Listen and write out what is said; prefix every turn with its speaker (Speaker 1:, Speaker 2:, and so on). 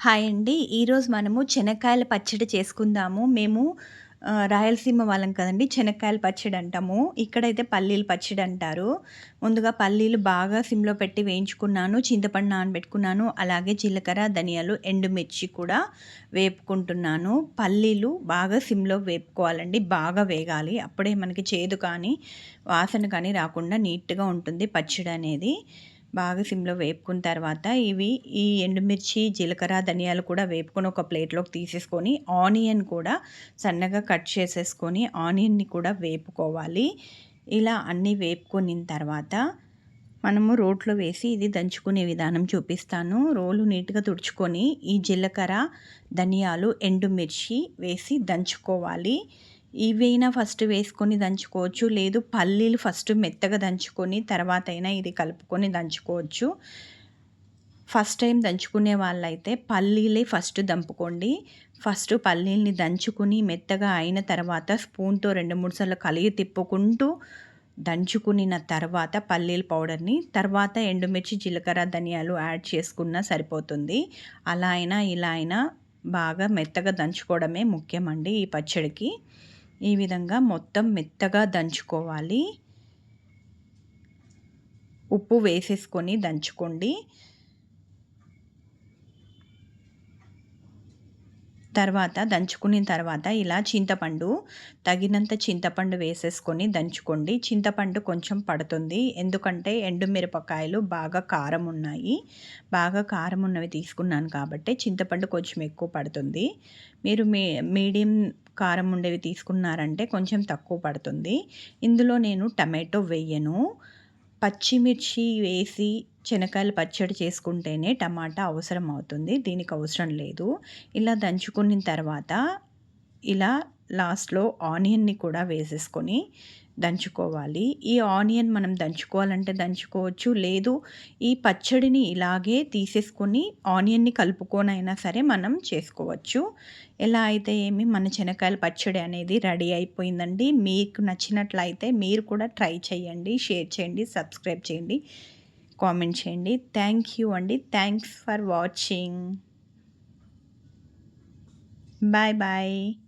Speaker 1: Hi అండి. ఈరోజు మనము శనక్కాయల పచ్చడి చేసుకుందాము. మేము రాయలసీమ వాళ్ళం కదండి శనక్కాయల పచ్చడి అంటాము. ఇక్కడైతే పల్లీలు పచ్చడి అంటారు. ముందుగా పల్లీలు బాగా సిమ్లో పెట్టి వేయించుకున్నాను. చింతపండు నానబెట్టుకున్నాను. అలాగే జీలకర్ర ధనియాలు ఎండుమిర్చి కూడా వేపుకుంటున్నాను. పల్లీలు బాగా సిమ్లో వేపుకోవాలండి. బాగా వేగాలి. అప్పుడే మనకి చేదు కానీ వాసన కానీ రాకుండా నీట్గా ఉంటుంది పచ్చడి అనేది బాగా సిమ్లో వేపుకున్న తర్వాత ఇవి ఈ ఎండుమిర్చి జీలకర్ర ధనియాలు కూడా వేపుకొని ఒక ప్లేట్లోకి తీసేసుకొని ఆనియన్ కూడా సన్నగా కట్ చేసేసుకొని ఆనియన్ని కూడా వేపుకోవాలి. ఇలా అన్నీ వేపుకొనిన తర్వాత మనము రోట్లో వేసి ఇది దంచుకునే విధానం చూపిస్తాను. రోలు నీట్గా తుడుచుకొని ఈ జీలకర్ర ధనియాలు ఎండుమిర్చి వేసి దంచుకోవాలి. ఇవైనా ఫస్ట్ వేసుకొని దంచుకోవచ్చు. లేదు పల్లీలు ఫస్ట్ మెత్తగా దంచుకొని తర్వాత అయినా ఇది కలుపుకొని దంచుకోవచ్చు. ఫస్ట్ టైం దంచుకునే వాళ్ళైతే పల్లీలే ఫస్ట్ దంపుకోండి. ఫస్ట్ పల్లీల్ని దంచుకుని మెత్తగా అయిన తర్వాత స్పూన్తో రెండు మూడు సార్లు కలిగి తిప్పుకుంటూ దంచుకునిన తర్వాత పల్లీల పౌడర్ని తర్వాత ఎండుమిర్చి జీలకర్ర ధనియాలు యాడ్ చేసుకున్నా సరిపోతుంది. అలా అయినా ఇలా అయినా బాగా మెత్తగా దంచుకోవడమే ముఖ్యమండి ఈ పచ్చడికి. ఈ విధంగా మొత్తం మెత్తగా దంచుకోవాలి. ఉప్పు వేసేసుకొని దంచుకోండి. తర్వాత దంచుకున్న తర్వాత ఇలా చింతపండు తగినంత చింతపండు వేసేసుకొని దంచుకోండి. చింతపండు కొంచెం పడుతుంది. ఎందుకంటే ఎండుమిరపకాయలు బాగా కారం ఉన్నాయి. బాగా కారం ఉన్నవి తీసుకున్నాను కాబట్టి చింతపండు కొంచెం ఎక్కువ పడుతుంది. మీరు మీ మీడియం కారం ఉండేవి తీసుకున్నారంటే కొంచెం తక్కువ పడుతుంది. ఇందులో నేను టమాటో వేయను. పచ్చిమిర్చి వేసి శనకాయలు పచ్చడి చేసుకుంటేనే టమాటా అవసరం అవుతుంది. దీనికి అవసరం లేదు. ఇలా దంచుకున్న తర్వాత ఇలా లాస్ట్లో ఆనియన్ని కూడా వేసేసుకొని దంచుకోవాలి. ఈ ఆనియన్ మనం దంచుకోవాలంటే దంచుకోవచ్చు. లేదు ఈ పచ్చడిని ఇలాగే తీసేసుకొని ఆనియన్ని కలుపుకొనైనా సరే మనం చేసుకోవచ్చు. ఎలా అయితే ఏమి మన శనకాయల పచ్చడి అనేది రెడీ అయిపోయిందండి. మీకు నచ్చినట్లయితే మీరు కూడా ట్రై చేయండి షేర్ చేయండి సబ్స్క్రైబ్ చేయండి కామెంట్ చేయండి. థ్యాంక్ యూ అండి. Thanks for watching. Bye bye.